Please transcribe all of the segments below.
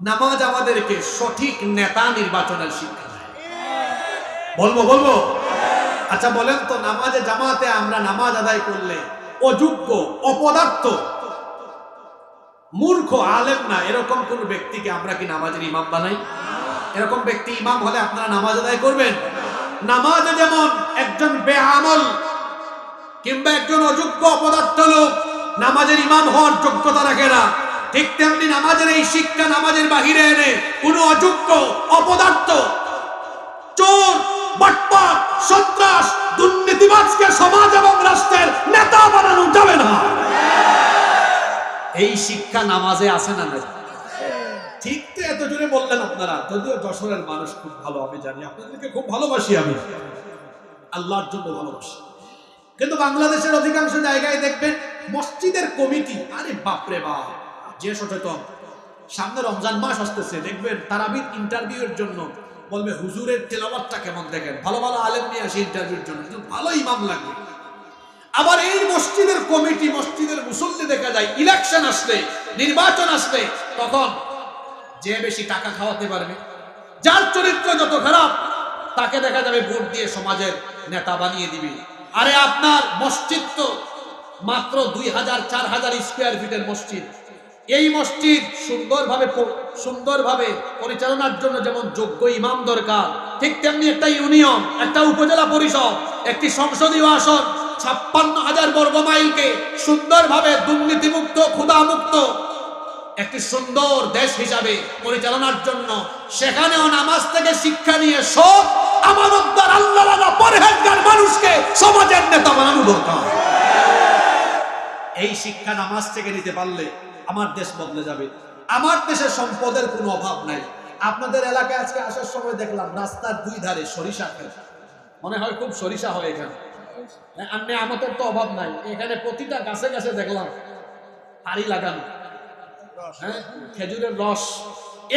নামাজ আমাদেরকে সঠিক নেতা নির্বাচনের শিক্ষা দেয়। বলব বলব? আচ্ছা বলেন তো, নামাজে জামাতে আমরা নামাজ আদায় করলে অযোগ্য, অপদার্থ? মূর্খ, আলেম না, এরকম কোন ব্যক্তিকে আমরা কি নামাজের ইমাম বানাই? এরকম ব্যক্তি ইমাম হলে আপনারা নামাজ আদায় করবেন? নামাজে যেমন একজন বেআমল কিংবা একজন অযোগ্য, অপদার্থ লোক, নামাজের ইমাম হওয়ার যোগ্যতা রাখে না ঠিক তেমনি নামাজের এই শিক্ষা নামাজের বাহিরে এনে কোন অযোগ্য, অপদার্থ, চোর, বাটপার, সন্ত্রাস, দুর্নীতিবাজকে সমাজ এবং রাষ্ট্রের নেতা বানানো যাবে না। এই শিক্ষা নামাজে আছে না নাই? ঠিক তো এত জোরে বললেন আপনারা, যদিও যশোরের মানুষ খুব ভালো, আমি জানি। আপনাদেরকে খুব ভালোবাসি আমি। আল্লাহর জন্য ভালোবাসি। কিন্তু বাংলাদেশের অধিকাংশ জায়গায় দেখবেন, মসজিদের কমিটি, আরে বাপরে বাপ। যে সচেতন। সামনে রমজান মাস আসতেছে, দেখবেন তারাবির ইন্টারভিউয়ের জন্য বলবে, হুজুরের তেলাওয়াতটা কেমন দেখেন? ভালো ভালো আলেম নিয়ে আসে ইন্টারভিউর জন্য। ভালো ইমাম লাগবে আবার এই মসজিদের কমিটি, মসজিদের মুসল্লি দেখা যায় ইলেকশন আসলে, নির্বাচন আসলে, তখন যে বেশি টাকা খাওয়াতে পারবে, যার চরিত্র যত খারাপ, তাকে দেখা যাবে ভোট দিয়ে সমাজের নেতা বানিয়ে দিবে। আরে আপনার মসজিদ তো মাত্র দুই হাজার, চার হাজার স্কোয়ার ফিটের মসজিদ। এই মসজিদ সুন্দরভাবে সুন্দরভাবে পরিচালনার জন্য যেমন যোগ্য ইমাম দরকার, ঠিক তেমনি একটা ইউনিয়ন, একটা উপজেলা পরিষদ, একটি সংসদীয় আসন, ছাপ্পান্ন হাজার বর্গ মাইলকে সুন্দরভাবে দুর্নীতিমুক্ত ক্ষুদামুক্ত একটি সুন্দর দেশ হিসাবে পরিচালনার জন্য সেখানেও নামাজ থেকে শিক্ষা নিয়ে সব আমানতদার আল্লাহ পরহেজগার মানুষকে সমাজের নেতা বানানো দরকার। এই শিক্ষা নামাজ থেকে নিতে পারলে আমার দেশ বদলে যাবে। আমার দেশে সম্পদের কোনো অভাব নাই। আপনাদের এলাকায় আজকে আসার সময় দেখলাম রাস্তার দুই ধারে সরিষা খেত মনে হয় খুব সরিষা হয় এখানে। হ্যাঁ, আর আমাদের তো অভাব নাই। এখানে প্রতিটা গাছে গাছে দেখলাম হাড়ি লাগানো। হ্যাঁ খেজুরের রস।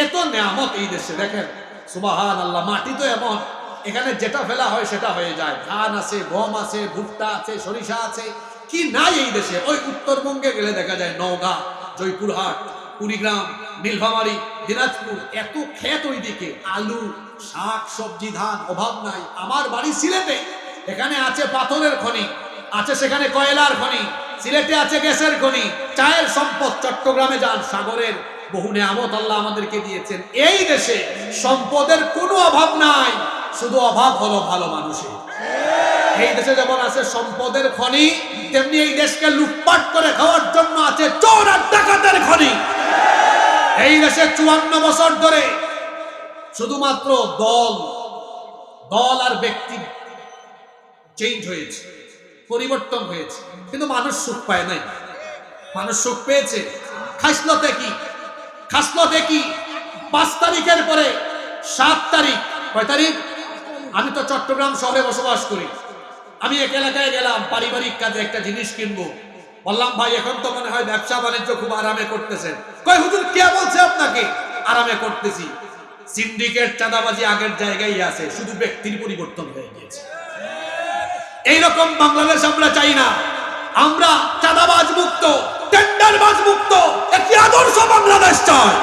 এত নেয়ামত এই দেশে দেখেন। সুবাহান আল্লাহ মাটি তো এমন। এখানে যেটা ফেলা হয় সেটা হয়ে যায়। ধান আছে গম আছে ভুট্টা আছে সরিষা আছে। কি নাই এই দেশে? ওই উত্তরবঙ্গে গেলে দেখা যায় নওগাঁ জয়পুরহাট, কুড়িগ্রাম, নীলফামারী, দিনাজপুর, এত ক্ষেত ওই দিকে আলু, শাক, সবজি, ধান, অভাব নাই। আমার বাড়ি সিলেটে। এখানে আছে পাথরের খনি, আছে সেখানে কয়লার খনি, সিলেটে আছে গ্যাসের খনি, চায়ের সম্পদ চট্টগ্রামে যান সাগরের বহু নেয়ামত আল্লাহ আমাদেরকে দিয়েছেন। এই দেশে সম্পদের কোনো অভাব নাই, শুধু অভাব হলো ভালো মানুষের। এই দেশে যেমন আছে সম্পদের খনি, তেমনি এই দেশকে লুটপাট করে খাওয়ার জন্য আছে চোর আর ডাকাতের খনি। এই দেশে চুয়ান্ন বছর ধরে শুধুমাত্র দল দল আর ব্যক্তি চেঞ্জ হয়েছে, পরিবর্তন হয়েছে। কিন্তু মানুষ সুখ পায় নাই। মানুষ সুখ পেয়েছে। খাসলতে কি? খাসলতে কি? পাঁচ তারিখের পরে সাত তারিখ। কয় তারিখ? আমি তো চট্টগ্রাম শহরে বসবাস করি। আমি এক এলাকায় গেলাম, পারিবারিক কাজে একটা জিনিস কিনবো। বললাম, ভাই, এখন তো মনে হয় ব্যবসা বাণিজ্য খুব আরামে করতেছেন। কয়, হুজুর, কে বলছে আপনাকে? আরামে করতেছি। সিন্ডিকেট চাঁদাবাজি আগের জায়গায় আছে, শুধু ব্যক্তির পরিবর্তন হয়ে গিয়েছে। এইরকম বাংলাদেশ আমরা চাই না। আমরা চাঁদাবাজ মুক্ত, টেন্ডারবাজ মুক্ত, একটি আদর্শ বাংলাদেশ চাই।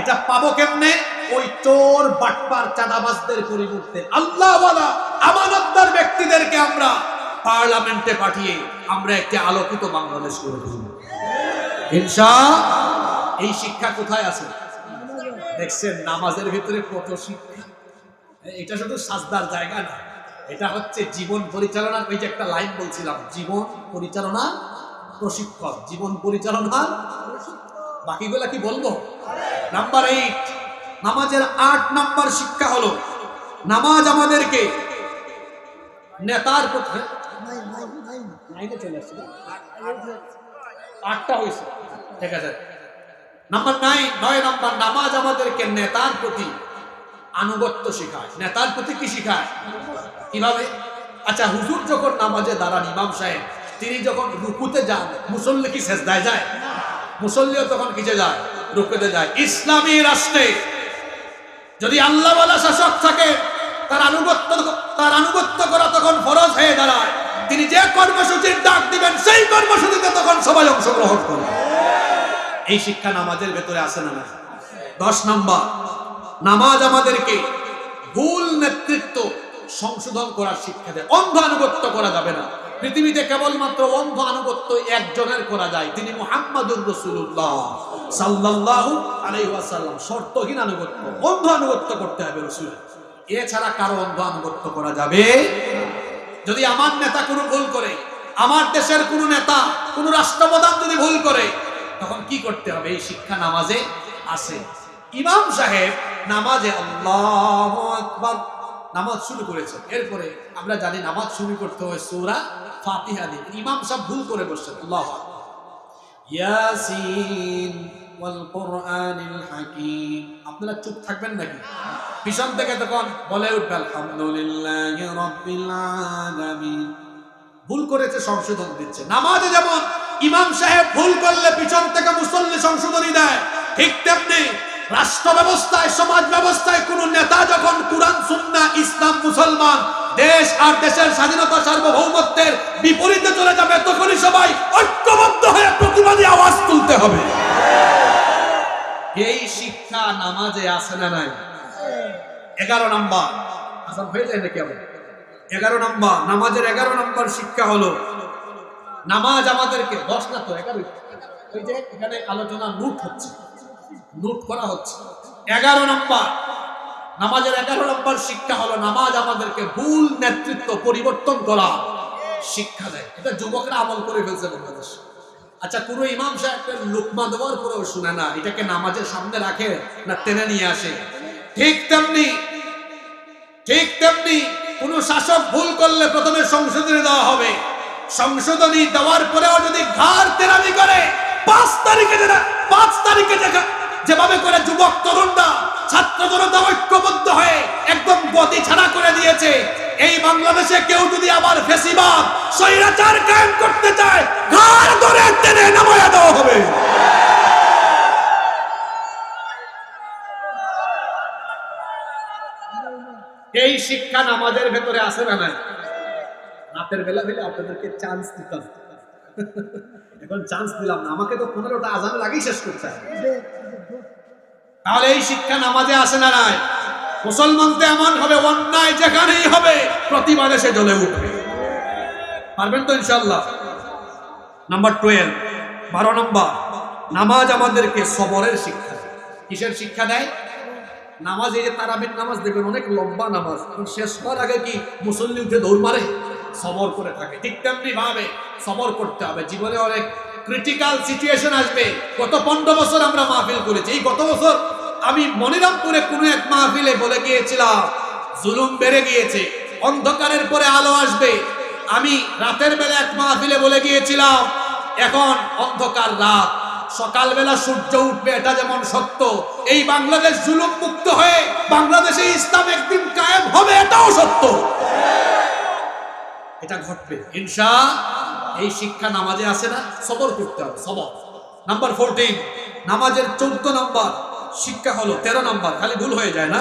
এটা পাবো কেমনে? ওই চোর, বাটপার, চাঁদাবাজদের পরিবর্তে। আল্লাহওয়ালা আমানতদার ব্যক্তিদেরকে আমরা পার্লামেন্টে পাঠিয়ে আমরা একটি আলোকিত বাংলাদেশ করে তুলব। হিংসা এই শিক্ষা কোথায় আছে? দেখছেন, নামাজের ভিতরে কত শিক্ষা। এটা শুধু সাজদার জায়গা না, এটা হচ্ছে জীবন পরিচালনার, ওই যে একটা লাইন বলছিলাম, জীবন পরিচালনা প্রশিক্ষক, জীবন পরিচালনার বাকিগুলা কি বলব? নাম্বার এইট নামাজের আট নাম্বার শিক্ষা হলো নামাজ আমাদেরকে নেতার? আটটা হয়েছে। ঠিক আছে নাম্বার নয় নাম্বার নামাজ আমাদেরকে নেতার প্রতি আনুগত্য শেখায়। নেতার প্রতি কি শেখায়? কীভাবে? আচ্ছা হুজুর যখন নামাজে দাঁড়ান ইমাম সাহেব তিনি যখন রুকুতে যান মুসল্লি কি শেষদায় যায়? মুসল্লিও তখন কিসে যায় রুকুতে যায়। ইসলামী রাষ্ট্রে যদি আল্লাহওয়ালা শাসক থাকে, তার আনুগত্য তার আনুগত্য করা তখন ফরজ হয়ে দাঁড়ায়। তিনি যে কর্মসূচির ডাক দিবেন, সেই কর্মসূচিতে তখন সবাই অংশগ্রহণ করবে। এই শিক্ষা নামাজের ভেতরে আসে না দশ নাম্বার, নামাজ আমাদেরকে ভুল নেতৃত্ব সংশোধন করার শিক্ষা দেয়। অন্ধ আনুগত্য করা যাবে না। পৃথিবীতে কেবলমাত্র অন্ধ আনুগত্য একজনের করা যায়, তিনি মুহাম্মাদুর রসুল্লাহ সাল্লাল্লাহু আলাইহি ওয়াসাল্লাম। শর্তহীন আনুগত্য, অন্ধ আনুগত্য করতে হবে রসুল এছাড়া কারও অন্ধ আনুগত্য করা যাবে যদি আমার নেতা কোনো ভুল করে, আমার দেশের কোনো নেতা, কোনো রাষ্ট্রপ্রধান যদি ভুল করে, তখন কি করতে হবে? এই শিক্ষা নামাজে আছে। ইমাম সাহেব, নামাজে আল্লাহ নামাজ শুরু করেছেন এরপরে আমরা জানি নামাজ শুরু করতে হয় সূরা ফাতিহা দিয়ে। ইমাম সাহেব ভুল করে বসছেন, আল্লাহ আপনারা চুপ থাকবেন নাকি? পিছন থেকে তখন বলে উঠবে, আলহামদুলিল্লাহি ভুল করেছে, সংশোধন দিচ্ছে। নামাজে যেমন ইমাম সাহেব ভুল করলে পিছন থেকে মুসল্লি সংশোধনী দেয়, ঠিক তেমনি রাষ্ট্র ব্যবস্থায় সমাজ ব্যবস্থায় কোন নেতা যখন কোরআন সুন্নাহ ইসলাম মুসলমান দেশ আর দেশের স্বাধীনতা সার্বভৌমত্বের বিপরীতে চলে যাবে তখনই সবাই ঐক্যবদ্ধ হয়ে প্রতিবাদী আওয়াজ তুলতে হবে। এই শিক্ষা নামাজে আছে না নাই? এগারো নাম্বার। আসাম হয়ে যায় নাকি আবার? এগারো নাম্বার। নামাজের এগারো নাম্বার শিক্ষা হলো নামাজ আমাদেরকে দশ না তো এগারো ওই যে এখানে আলোচনা নোট হচ্ছে। নোট করা হচ্ছে। এগারো নাম্বার। নামাজের এগারো নম্বর শিক্ষা হলো নামাজ আমাদেরকে ভুল নেতৃত্ব পরিবর্তন করা, শিক্ষা দেয়। এটা যুবকরা আমল করে ফেলছে বাংলাদেশ। আচ্ছা কোনো ইমাম সাহেবকে লুকমা দেওয়ার পরেও শুনে না, এটাকে নামাজের সামনে রাখে না টেনে নিয়ে আসে। ঠিক তেমনি ঠিক তেমনি কোন শাসক ভুল করলে প্রথমে সংশোধনী দেওয়া হবে। সংশোধনী দেওয়ার পরেও যদি ঘাড় তেরামি করে, পাঁচ তারিখে পাঁচ তারিখে দেখা যেভাবে করে যুবক তরুণরা ছাত্র জনতা ঐক্যবদ্ধ হয়ে একদম গতি ছাড়া করে দিয়েছে, এই বাংলাদেশে কেউ যদি আবার ফেসিবাদ, স্বৈরাচার কায়েম করতে চায়, ঘাড় ধরে টেনে নামায়া দেওয়া হবে। এই শিক্ষা আমাদের ভেতরে আছে না রাতের বেলা হলে আপনাদেরকে চান্স দিতাম এখন চান্স দিলাম না। আমাকে তো পনেরোটা আজানের আগেই শেষ করতে তাহলে এই শিক্ষা নামাজে আসে না নাই? মুসলমান তো এমন হবে অন্যায় যেখানেই হবে প্রতিবাদে সে জ্বলে উঠবে। পারবেন তো ইনশাল্লাহ নাম্বার টুয়েলভ বারো নম্বর নামাজ আমাদেরকে সবরের শিক্ষা দেয়। কিসের শিক্ষা দেয়? নামাজ, এই যে তারাবির নামাজ দেখবেন, অনেক লম্বা নামাজ। শেষ হওয়ার আগে কি মুসল্লি উঠে দৌড় মারে? সবর করে থাকে। ঠিক তেমনি ভাবে সবর করতে হবে। জীবনে অনেক ক্রিটিক্যাল সিচুয়েশন আসবে। গত পনেরো বছর আমরা মাহফিল করেছি। এই গত বছর আমি মনিরামপুরে কোনো এক মাহফিলে বলে গিয়েছিলাম, জুলুম বেড়ে গিয়েছে। অন্ধকারের পরে আলো আসবে। আমি রাতের বেলা এক মাহফিলে বলে গিয়েছিলাম, এখন অন্ধকার রাত। সকালবেলা সূর্য উঠবে, এটা যেমন সত্য। এই বাংলাদেশ জুলুম মুক্ত হয়ে বাংলাদেশে ইসলাম একদিন কায়েম হবে, এটাও সত্য। এটা ঘটবে। ইনশা এই শিক্ষা নামাজে আছে না? সবর করতে হবে, সবর। নাম্বার ফোরটিন নামাজের চৌদ্দ নাম্বার শিক্ষা হলো তেরো নাম্বার, খালি ভুল হয়ে যায় না?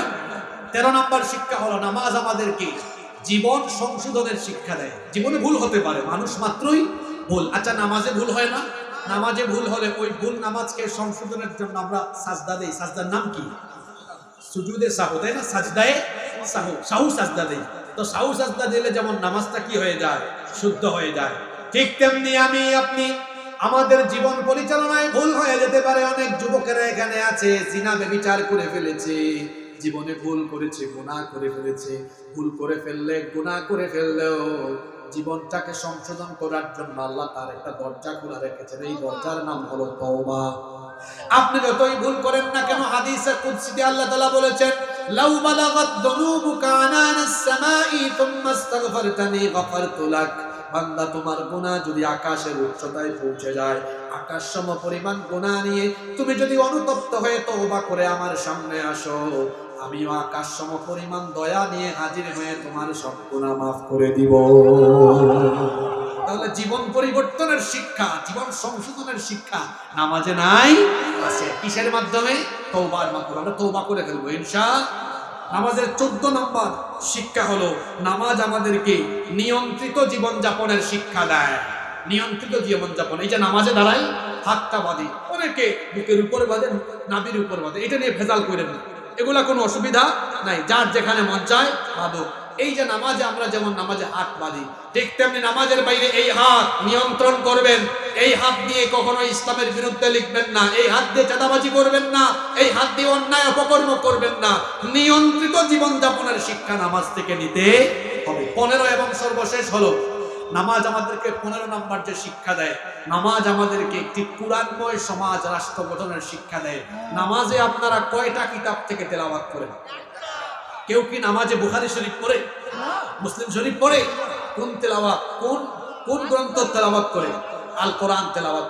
তেরো নাম্বার শিক্ষা হলো নামাজ আমাদেরকে জীবন সংশোধনের শিক্ষা দেয়। জীবনে ভুল হতে পারে, মানুষ মাত্রই ভুল। আচ্ছা নামাজে ভুল হয় না? নামাজে ভুল হলে ওই ভুল নামাজকে সংশোধনের জন্য আমরা সাজদা দেই। সাজদার নাম কি? সুজুদে সাহু, তাই না? সাজদায়ে সাহু সাহু সাজদা দেই। তো সাহু সাজদা দিলে যেমন নামাজটা কি হয়ে যায়? শুদ্ধ হয়ে যায়। ঠিক তেমনি আমি, আপনি আমাদের জীবন পরিচালনায় ভুল হয়ে যেতে পারে। অনেক যুবকেরা এখানে আছে, জিনা বেবিচার করে ফেলেছে। জীবনে ভুল করেছে, গুনাহ করে ফেলেছে। ভুল করে ফেললে, গুনাহ করে ফেললেও জীবনটাকে সংশোধন করার জন্য আল্লাহ তার একটা দরজা খোলা রেখেছেন। এই দরজার নাম হলো তওবা। আপনি যতই ভুল করেন না কেন, হাদিসে কুদসিতে আল্লাহ তাআলা বলেছেন, লাউ বালাগাত দুনুবুকা আনানাস সামাই থুম্মা আস্তাগফারতানি গফারতু লাক। বান্দা, তোমার গুনাহ যদি আকাশের উচ্চতায় পৌঁছে যায় আকাশ সম পরিমাণ গুনাহ নিয়ে তুমি যদি অনুতপ্ত হয়ে তওবা করে আমার সামনে আসো আমিও আকাশ সম পরিমাণ দয়া নিয়ে হাজির হয়ে তোমার সব গুনাহ মাফ করে দিব। তাহলে জীবন পরিবর্তনের শিক্ষা, জীবন সংশোধনের শিক্ষা নামাজে নাই, আছে কিসের মাধ্যমে? তৌবার মাধ্যমে। আমরা তৌবা করে ফেলব ইনশা নামাজের চোদ্দ নম্বর শিক্ষা হলো, নামাজ আমাদেরকে নিয়ন্ত্রিত জীবন যাপনের শিক্ষা দেয়। নিয়ন্ত্রিত জীবন যাপন এই যে নামাজে দাঁড়াই, হাতটা বাঁধি। অনেকে বুকের উপর বাঁধে নাবির উপর বাঁধে। এটা নিয়ে ভেজাল করে না। এগুলা কোনো অসুবিধা নাই। যার যেখানে মন চায় বাঁধো এই যে নামাজে আমরা যেমন নামাজে হাত বাঁধি, ঠিক তেমনি নামাজের বাইরে এই হাত নিয়ন্ত্রণ করবেন। এই হাত দিয়ে কখনো ইসলামের বিরুদ্ধে লিখবেন না। এই হাত দিয়ে চাঁদাবাজি করবেন না। এই হাত দিয়ে অন্যায় অপকর্ম করবেন না। নিয়ন্ত্রিত জীবনযাপনের শিক্ষা নামাজ থেকে নিতে হবে। পনেরো এবং সর্বশেষ হলো নামাজ আমাদেরকে পনেরো নম্বর যে শিক্ষা দেয়, নামাজ আমাদেরকে একটি কোরআনময় সমাজ, রাষ্ট্র গঠনের শিক্ষা দেয়। নামাজে আপনারা কয়টা কিতাব থেকে তেলাবাদ করেন? কেউ কি নামাজে বুখারি শরীফ পড়ে? মুসলিম শরীফ পড়ে? কোন তেলাওয়াত, কোন কোন গ্রন্থ তেলাবাদ করে? আল কোরআন তেলাওয়াত